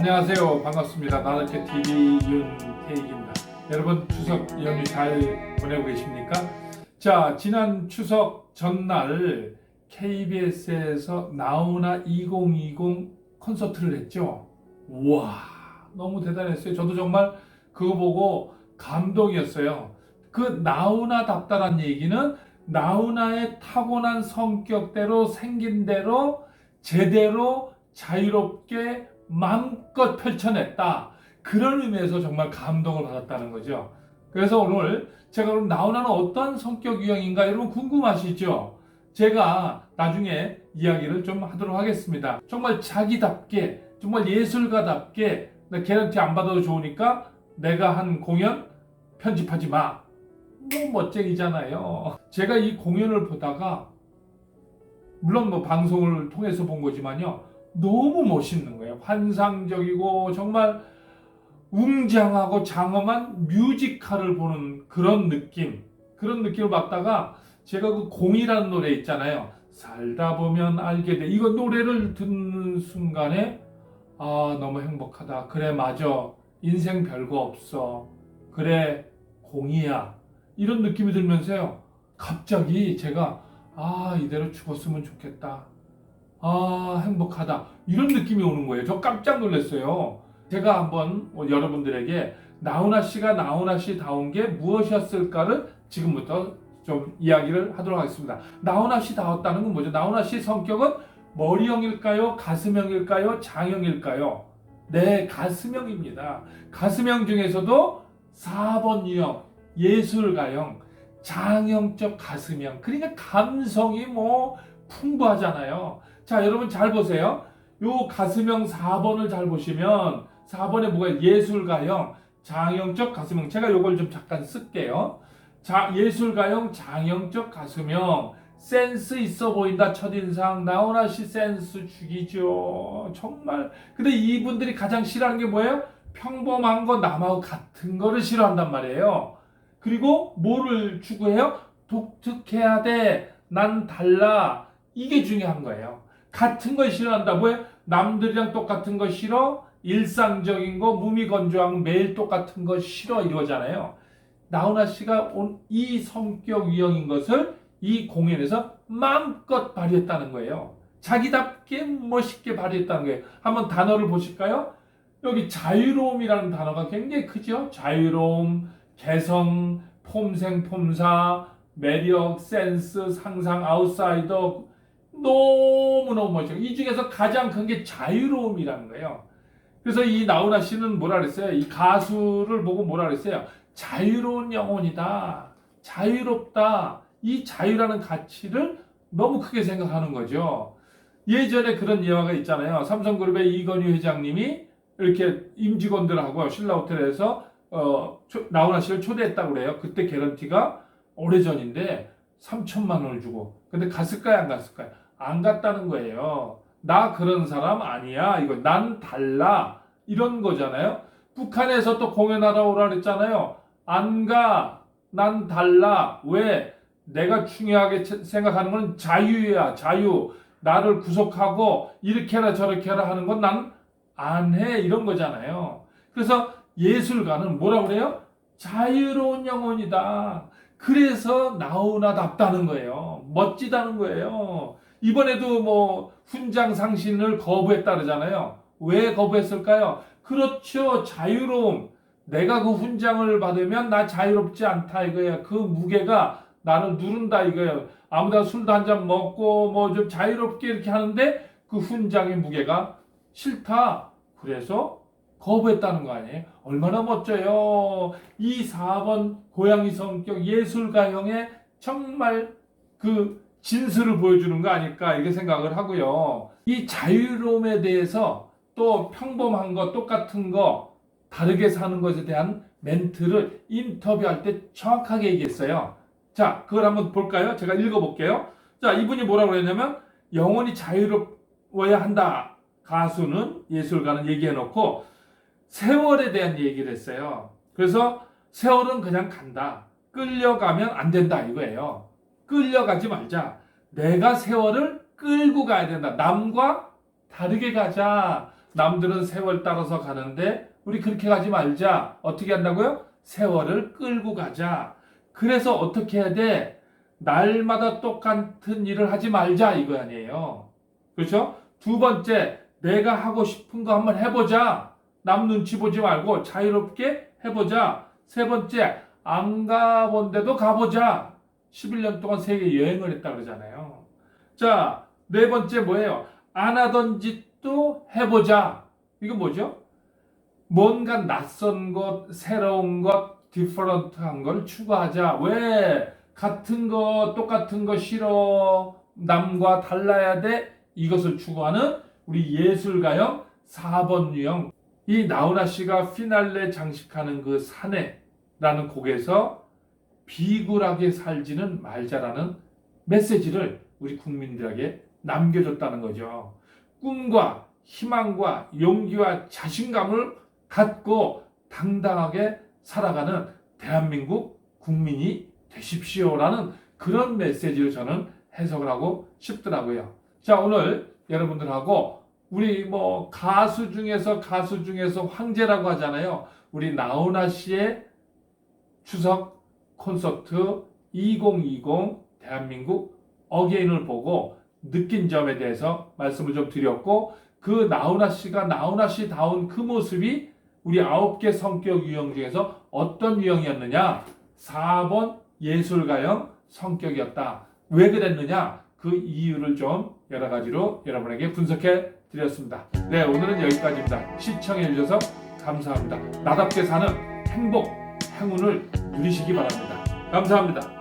안녕하세요. 반갑습니다. 나르케 TV 윤태익입니다. 여러분 추석 연휴 잘 보내고 계십니까? 자, 지난 추석 전날 KBS에서 나우나 2020 콘서트를 했죠. 우와, 너무 대단했어요. 저도 정말 그거 보고 감동이었어요. 그 나우나 답다란 얘기는 나우나의 타고난 성격대로 생긴 대로 제대로 자유롭게 마음껏 펼쳐냈다. 그런 의미에서 정말 감동을 받았다는 거죠. 그래서 오늘 제가 그럼 나오나는 어떤 성격 유형인가 여러분 궁금하시죠? 제가 나중에 이야기를 좀 하도록 하겠습니다. 정말 자기답게, 정말 예술가답게 나 개런티 안 받아도 좋으니까 내가 한 공연 편집하지 마. 너무 멋쟁이잖아요. 제가 이 공연을 보다가 물론 뭐 방송을 통해서 본 거지만요. 너무 멋있는 거예요. 환상적이고 정말 웅장하고 장엄한 뮤지컬을 보는 그런 느낌. 그런 느낌을 받다가 제가 그 공이라는 노래 있잖아요. 살다 보면 알게 돼. 이거 노래를 듣는 순간에 아, 너무 행복하다. 그래, 맞아. 인생 별거 없어. 그래, 공이야. 이런 느낌이 들면서요. 갑자기 제가 아, 이대로 죽었으면 좋겠다. 아, 행복하다. 이런 느낌이 오는 거예요. 저 깜짝 놀랐어요. 제가 한번 뭐 여러분들에게 나훈아 씨가 나훈아 씨 다운 게 무엇이었을까를 지금부터 좀 이야기를 하도록 하겠습니다. 나훈아 씨 다웠다는 건 뭐죠? 나훈아 씨 성격은 머리형일까요? 가슴형일까요? 장형일까요? 네, 가슴형입니다. 가슴형 중에서도 4번 유형, 예술가형, 장형적 가슴형. 그러니까 감성이 뭐 풍부하잖아요. 자, 여러분 잘 보세요. 요 가슴형 4번을 잘 보시면 4번에 뭐가 예술가형, 장형적 가슴형. 제가 요걸 좀 잠깐 쓸게요. 자, 예술가형, 장형적 가슴형. 센스 있어 보인다. 첫인상 나훈아 씨 센스 죽이죠. 정말. 근데 이분들이 가장 싫어하는 게 뭐예요? 평범한 거 남하고 같은 거를 싫어한단 말이에요. 그리고 뭐를 추구해요? 독특해야 돼난 달라. 이게 중요한 거예요 같은 걸 싫어한다 뭐예요 남들이랑 똑같은 거 싫어 일상적인 거 무미건조한 매일 똑같은 거 싫어 이거잖아요 나훈아 씨가 온이 성격 유형인 것을 이 공연에서 마음껏 발휘했다는 거예요. 자기답게 멋있게 발휘했다는 거예요. 한번 단어를 보실까요? 여기 자유로움이라는 단어가 굉장히 크죠. 자유로움, 개성, 폼생, 폼사, 매력, 센스, 상상, 아웃사이더 너무너무 멋있어요. 이 중에서 가장 큰 게 자유로움이라는 거예요. 그래서 이 나훈아 씨는 뭐라 그랬어요? 이 가수를 보고 뭐라 그랬어요? 자유로운 영혼이다. 자유롭다. 이 자유라는 가치를 너무 크게 생각하는 거죠. 예전에 그런 예화가 있잖아요. 삼성그룹의 이건희 회장님이 이렇게 임직원들하고 신라호텔에서 어, 나훈아 씨를 초대했다고 그래요. 그때 개런티가 오래전인데 3천만 원을 주고. 근데 갔을까요? 안 갔을까요? 안 갔다는 거예요. 나 그런 사람 아니야. 이거 난 달라. 이런 거잖아요. 북한에서 또 공연하러 오라 그랬잖아요. 안 가. 난 달라. 왜? 내가 중요하게 생각하는 건 자유야, 자유. 나를 구속하고 이렇게 해라 저렇게 해라 하는 건 난 안 해. 이런 거잖아요. 그래서 예술가는 뭐라 그래요? 자유로운 영혼이다. 그래서 나오나답다는 거예요. 멋지다는 거예요. 이번에도 뭐 훈장 상신을 거부했다 그러잖아요. 왜 거부했을까요? 그렇죠. 자유로움. 내가 그 훈장을 받으면 나 자유롭지 않다 이거야. 그 무게가 나를 누른다 이거예요. 아무나 술도 한 잔 먹고 뭐 좀 자유롭게 이렇게 하는데 그 훈장의 무게가 싫다. 그래서 거부했다는 거 아니에요? 얼마나 멋져요. 이 4번 고양이 성격 예술가형의 정말 그 진수를 보여주는 거 아닐까 이렇게 생각을 하고요. 이 자유로움에 대해서 또 평범한 거 똑같은 거 다르게 사는 것에 대한 멘트를 인터뷰할 때 정확하게 얘기했어요. 자, 그걸 한번 볼까요? 제가 읽어볼게요. 자, 이분이 뭐라고 그랬냐면, 영원히 자유로워야 한다. 가수는, 예술가는 얘기해놓고, 세월에 대한 얘기를 했어요. 그래서, 세월은 그냥 간다. 끌려가면 안 된다. 이거예요. 끌려가지 말자. 내가 세월을 끌고 가야 된다. 남과 다르게 가자. 남들은 세월 따라서 가는데 우리 그렇게 가지 말자. 어떻게 한다고요? 세월을 끌고 가자. 그래서 어떻게 해야 돼? 날마다 똑같은 일을 하지 말자 이거 아니에요. 그렇죠? 두 번째, 내가 하고 싶은 거 한번 해보자. 남 눈치 보지 말고 자유롭게 해보자. 세 번째, 안 가본 데도 가보자. 11년 동안 세계 여행을 했다 그러잖아요. 자, 네 번째 뭐예요? 안 하던 짓도 해보자. 이거 뭐죠? 뭔가 낯선 것, 새로운 것, 디퍼런트한 걸 추구하자. 왜? 같은 거, 똑같은 거 싫어. 남과 달라야 돼. 이것을 추구하는 우리 예술가형 4번 유형. 이 나훈아 씨가 피날레 장식하는 그 사내라는 곡에서 비굴하게 살지는 말자라는 메시지를 우리 국민들에게 남겨줬다는 거죠. 꿈과 희망과 용기와 자신감을 갖고 당당하게 살아가는 대한민국 국민이 되십시오라는 그런 메시지를 저는 해석을 하고 싶더라고요. 자, 오늘 여러분들하고 우리 뭐 가수 중에서 가수 중에서 황제라고 하잖아요. 우리 나훈아 씨의 추석 콘서트 2020 대한민국 어게인을 보고 느낀 점에 대해서 말씀을 좀 드렸고 그 나훈아 씨가 나훈아 씨다운 그 모습이 우리 아홉 개 성격 유형 중에서 어떤 유형이었느냐? 4번 예술가형 성격이었다. 왜 그랬느냐? 그 이유를 좀 여러 가지로 여러분에게 분석해 드렸습니다. 네, 오늘은 여기까지입니다. 시청해 주셔서 감사합니다. 나답게 사는 행복, 행운을 누리시기 바랍니다. 감사합니다.